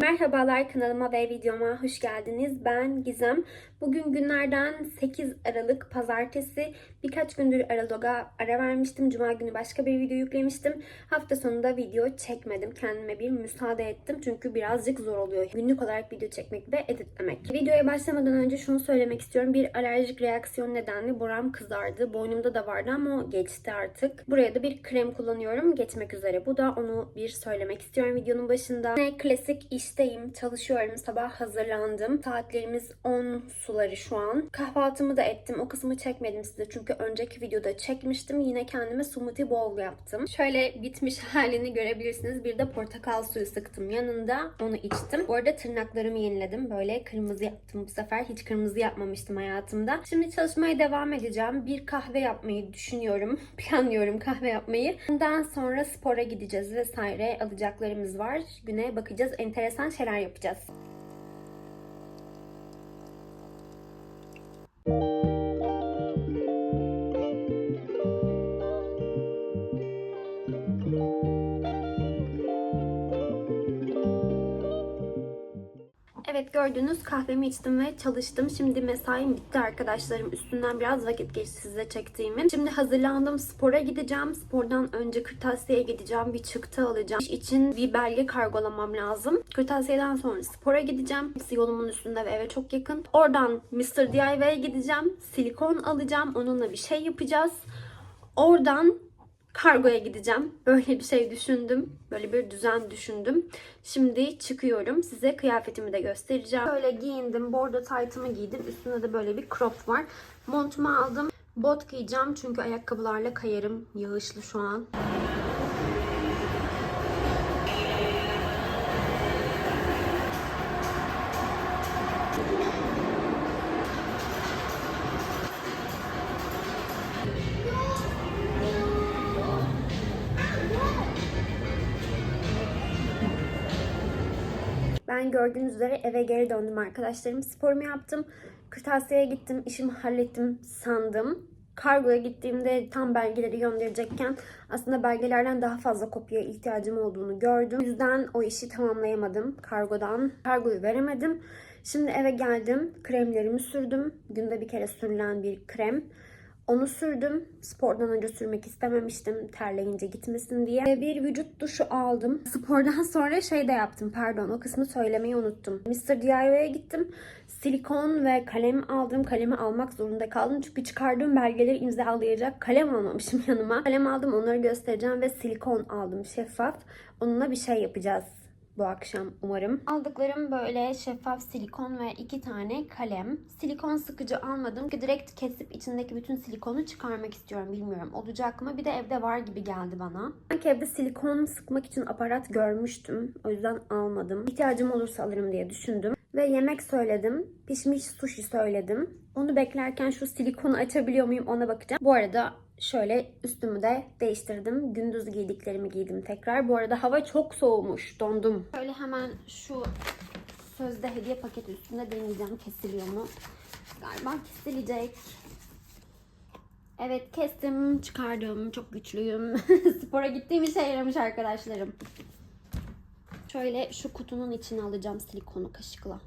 Merhabalar kanalıma ve videoma hoş geldiniz. Ben Gizem. Bugün günlerden 8 Aralık Pazartesi. Birkaç gündür Aralık'a ara vermiştim. Cuma günü başka bir video yüklemiştim. Hafta sonunda video çekmedim. Kendime bir müsaade ettim. Çünkü birazcık zor oluyor. Günlük olarak video çekmek ve editlemek. Videoya başlamadan önce şunu söylemek istiyorum. Bir alerjik reaksiyon nedenli buram kızardı. Boynumda da vardı ama o geçti artık. Buraya da bir krem kullanıyorum. Geçmek üzere. Bu da onu bir söylemek istiyorum videonun başında. Ne klasik işteyim. Çalışıyorum. Sabah hazırlandım. Saatlerimiz 10 suları şu an. Kahvaltımı da ettim. O kısmı çekmedim size. Çünkü önceki videoda çekmiştim. Yine kendime smoothie bowl yaptım. Şöyle bitmiş halini görebilirsiniz. Bir de portakal suyu sıktım yanında. Onu içtim. Bu arada tırnaklarımı yeniledim. Böyle kırmızı yaptım bu sefer. Hiç kırmızı yapmamıştım hayatımda. Şimdi çalışmaya devam edeceğim. Bir kahve yapmayı düşünüyorum. Planlıyorum kahve yapmayı. Bundan sonra spora gideceğiz vesaire. Alacaklarımız var. Güne bakacağız. Enteresan şeyler yapacağız. Evet gördüğünüz kahvemi içtim ve çalıştım. Şimdi mesaim bitti arkadaşlarım. Üstünden biraz vakit geçti size çektiğimin. Şimdi hazırlandım. Spora gideceğim. Spordan önce kırtasiyeye gideceğim. Bir çıktı alacağım. İş için bir belge kargolamam lazım. Kırtasiyeden sonra spora gideceğim. Hepsi yolumun üstünde ve eve çok yakın. Oradan Mr. DIY'ye gideceğim. Silikon alacağım. Onunla bir şey yapacağız. Oradan kargoya gideceğim. Böyle bir şey düşündüm. Böyle bir düzen düşündüm. Şimdi çıkıyorum. Size kıyafetimi de göstereceğim. Böyle giyindim. Bordo taytımı giydim. Üstünde de böyle bir crop var. Montumu aldım. Bot giyeceğim çünkü ayakkabılarla kayarım. Yağışlı şu an. Ben gördüğünüz üzere eve geri döndüm arkadaşlarım. Sporumu yaptım. Kırtasiyeye gittim. işimi hallettim sandım. Kargoya gittiğimde tam belgeleri gönderecekken aslında belgelerden daha fazla kopya ihtiyacım olduğunu gördüm. O yüzden o işi tamamlayamadım kargodan. Kargoyu veremedim. Şimdi eve geldim. Kremlerimi sürdüm. Günde bir kere sürülen bir krem. Onu sürdüm. Spordan önce sürmek istememiştim. Terleyince gitmesin diye. Bir vücut duşu aldım. Spordan sonra şey de yaptım. Pardon o kısmı söylemeyi unuttum. Mr. DIY'ye gittim. Silikon ve kalem aldım. Kalemi almak zorunda kaldım. Çünkü çıkardığım belgeleri imzalayacak kalem almamışım yanıma. Kalem aldım onları göstereceğim ve silikon aldım şeffaf. Onunla bir şey yapacağız bu akşam umarım. Aldıklarım böyle şeffaf silikon ve iki tane kalem. Silikon sıkıcı almadım ki direkt kesip içindeki bütün silikonu çıkarmak istiyorum. Bilmiyorum olacak mı? Bir de evde var gibi geldi bana. Sanki evde silikon sıkmak için aparat görmüştüm. O yüzden almadım. İhtiyacım olursa alırım diye düşündüm. Ve yemek söyledim. Pişmiş sushi söyledim. Onu beklerken şu silikonu açabiliyor muyum ona bakacağım. Bu arada şöyle üstümü de değiştirdim. Gündüz giydiklerimi giydim tekrar. Bu arada hava çok soğumuş. Dondum. Şöyle hemen şu sözde hediye paketi üstünde deneyeceğim kesiliyor mu? Galiba kesilecek. Evet kestim, çıkardım. Çok güçlüyüm. Spora gittiğim işe yaramış arkadaşlarım. Şöyle şu kutunun içine alacağım silikonu kaşıkla.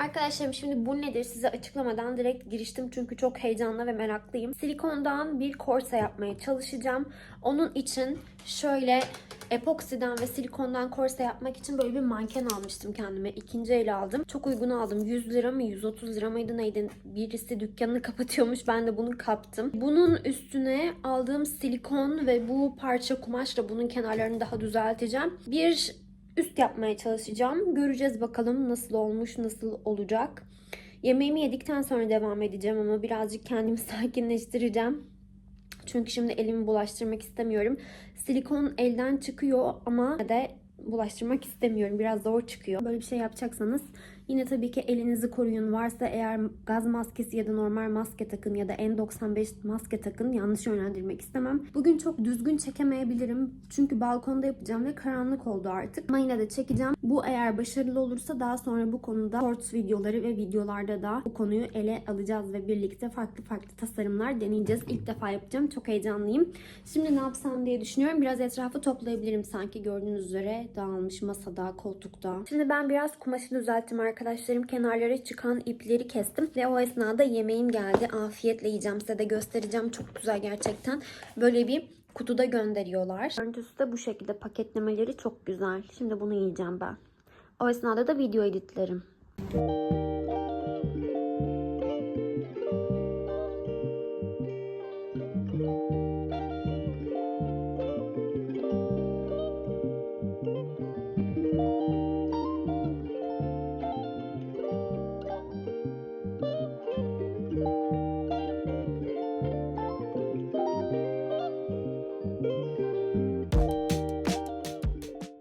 Arkadaşlarım şimdi bu nedir size açıklamadan direkt giriştim çünkü çok heyecanlı ve meraklıyım. Silikondan bir korse yapmaya çalışacağım. Onun için şöyle epoksiden ve silikondan korse yapmak için böyle bir manken almıştım kendime. İkinci el aldım. Çok uygun aldım. 100 lira mı 130 lira mıydı neydi? Birisi dükkanını kapatıyormuş. Ben de bunu kaptım. Bunun üstüne aldığım silikon ve bu parça kumaşla bunun kenarlarını daha düzelteceğim. Bir üst yapmaya çalışacağım. Göreceğiz bakalım nasıl olmuş, nasıl olacak. Yemeğimi yedikten sonra devam edeceğim ama birazcık kendimi sakinleştireceğim. Çünkü şimdi elimi bulaştırmak istemiyorum. Silikon elden çıkıyor ama de bulaştırmak istemiyorum. Biraz zor çıkıyor. Böyle bir şey yapacaksanız Yine tabii ki elinizi koruyun. Varsa eğer gaz maskesi ya da normal maske takın ya da N95 maske takın. Yanlış yönlendirmek istemem. Bugün çok düzgün çekemeyebilirim. Çünkü balkonda yapacağım ve karanlık oldu artık. Ama yine de çekeceğim. Bu eğer başarılı olursa daha sonra bu konuda shorts videoları ve videolarda da bu konuyu ele alacağız ve birlikte farklı farklı tasarımlar deneyeceğiz. İlk defa yapacağım. Çok heyecanlıyım. Şimdi ne yapsam diye düşünüyorum. Biraz etrafı toplayabilirim sanki gördüğünüz üzere. Dağılmış masada, koltukta. Şimdi ben biraz kumaşı düzelttim arkadaşlarım. Kenarlara çıkan ipleri kestim. Ve o esnada yemeğim geldi. Afiyetle yiyeceğim. Size de göstereceğim. Çok güzel gerçekten. Böyle bir kutuda gönderiyorlar. Görüntüsü de bu şekilde. Paketlemeleri çok güzel. Şimdi bunu yiyeceğim ben. O esnada da video editlerim.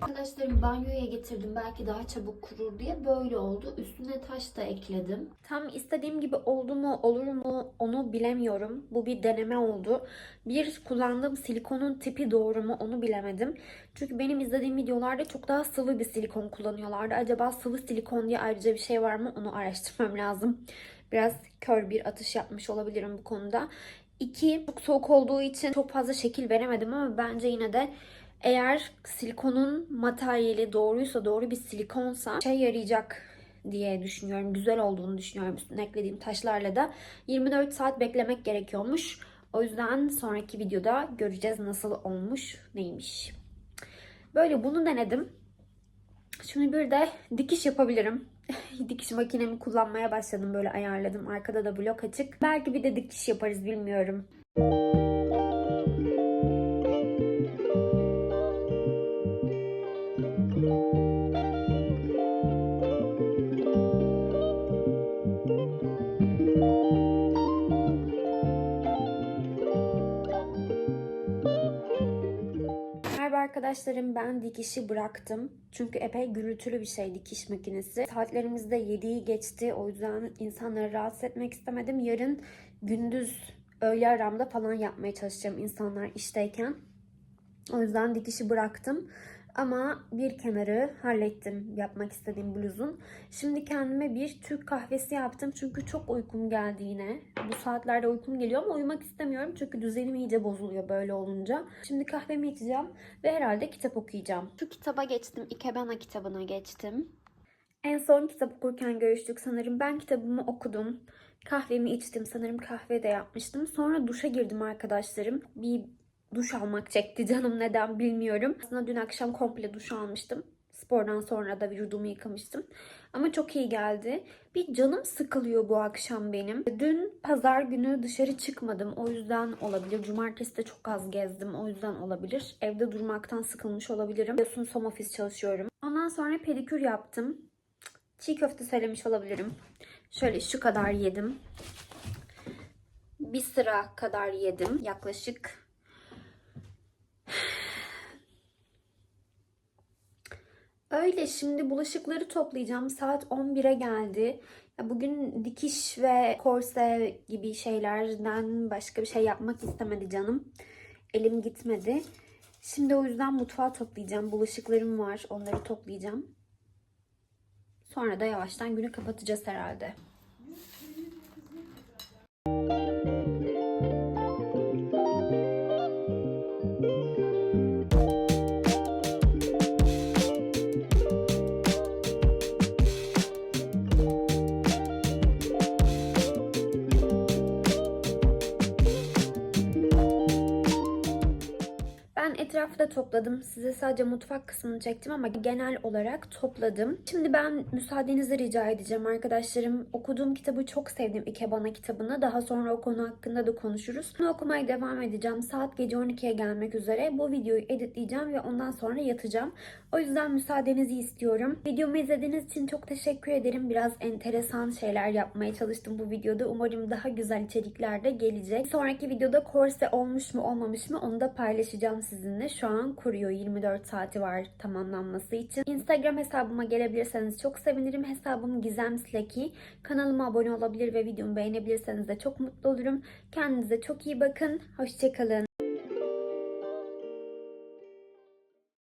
Arkadaşlarım banyoya getirdim belki daha çabuk kurur diye böyle oldu. Üstüne taş da ekledim. Tam istediğim gibi oldu mu olur mu onu bilemiyorum. Bu bir deneme oldu. Bir kullandığım silikonun tipi doğru mu onu bilemedim. Çünkü benim izlediğim videolarda çok daha sıvı bir silikon kullanıyorlardı. Acaba sıvı silikon diye ayrıca bir şey var mı onu araştırmam lazım. Biraz kör bir atış yapmış olabilirim bu konuda. İki, çok soğuk olduğu için çok fazla şekil veremedim ama bence yine de eğer silikonun materyali doğruysa, doğru bir silikonsa şey yarayacak diye düşünüyorum. Güzel olduğunu düşünüyorum. Üstüne eklediğim taşlarla da 24 saat beklemek gerekiyormuş. O yüzden sonraki videoda göreceğiz nasıl olmuş, neymiş. Böyle bunu denedim. Şimdi bir de dikiş yapabilirim. dikiş makinemi kullanmaya başladım. Böyle ayarladım. Arkada da blok açık. Belki bir de dikiş yaparız bilmiyorum. Arkadaşlarım ben dikişi bıraktım. Çünkü epey gürültülü bir şey dikiş makinesi. Saatlerimiz de 7'yi geçti. O yüzden insanları rahatsız etmek istemedim. Yarın gündüz öğle aramda falan yapmaya çalışacağım insanlar işteyken. O yüzden dikişi bıraktım. Ama bir kenarı hallettim yapmak istediğim bluzun. Şimdi kendime bir Türk kahvesi yaptım. Çünkü çok uykum geldi yine. Bu saatlerde uykum geliyor ama uyumak istemiyorum. Çünkü düzenim iyice bozuluyor böyle olunca. Şimdi kahvemi içeceğim ve herhalde kitap okuyacağım. Şu kitaba geçtim. Ikebana kitabına geçtim. En son kitap okurken görüştük sanırım. Ben kitabımı okudum. Kahvemi içtim. Sanırım kahve de yapmıştım. Sonra duşa girdim arkadaşlarım. Bir duş almak çekti canım neden bilmiyorum. Aslında dün akşam komple duş almıştım. Spordan sonra da vücudumu yıkamıştım. Ama çok iyi geldi. Bir canım sıkılıyor bu akşam benim. Dün pazar günü dışarı çıkmadım. O yüzden olabilir. Cumartesi de çok az gezdim. O yüzden olabilir. Evde durmaktan sıkılmış olabilirim. Biliyorsunuz home office çalışıyorum. Ondan sonra pedikür yaptım. Çiğ köfte söylemiş olabilirim. Şöyle şu kadar yedim. Bir sıra kadar yedim yaklaşık. Öyle şimdi bulaşıkları toplayacağım. Saat 11'e geldi. Bugün dikiş ve korse gibi şeylerden başka bir şey yapmak istemedi canım. Elim gitmedi. Şimdi o yüzden mutfağı toplayacağım. Bulaşıklarım var. Onları toplayacağım. Sonra da yavaştan günü kapatacağız herhalde. Etrafı da topladım. Size sadece mutfak kısmını çektim ama genel olarak topladım. Şimdi ben müsaadenizi rica edeceğim arkadaşlarım. Okuduğum kitabı çok sevdim Ikebana kitabını. Daha sonra o konu hakkında da konuşuruz. Bunu okumaya devam edeceğim. Saat gece 12'ye gelmek üzere. Bu videoyu editleyeceğim ve ondan sonra yatacağım. O yüzden müsaadenizi istiyorum. Videomu izlediğiniz için çok teşekkür ederim. Biraz enteresan şeyler yapmaya çalıştım bu videoda. Umarım daha güzel içerikler de gelecek. Sonraki videoda korse olmuş mu olmamış mı onu da paylaşacağım sizinle. Şu an kuruyor. 24 saati var tamamlanması için. Instagram hesabıma gelebilirseniz çok sevinirim. Hesabım Gizem Sleki. Kanalıma abone olabilir ve videomu beğenebilirseniz de çok mutlu olurum. Kendinize çok iyi bakın. Hoşçakalın.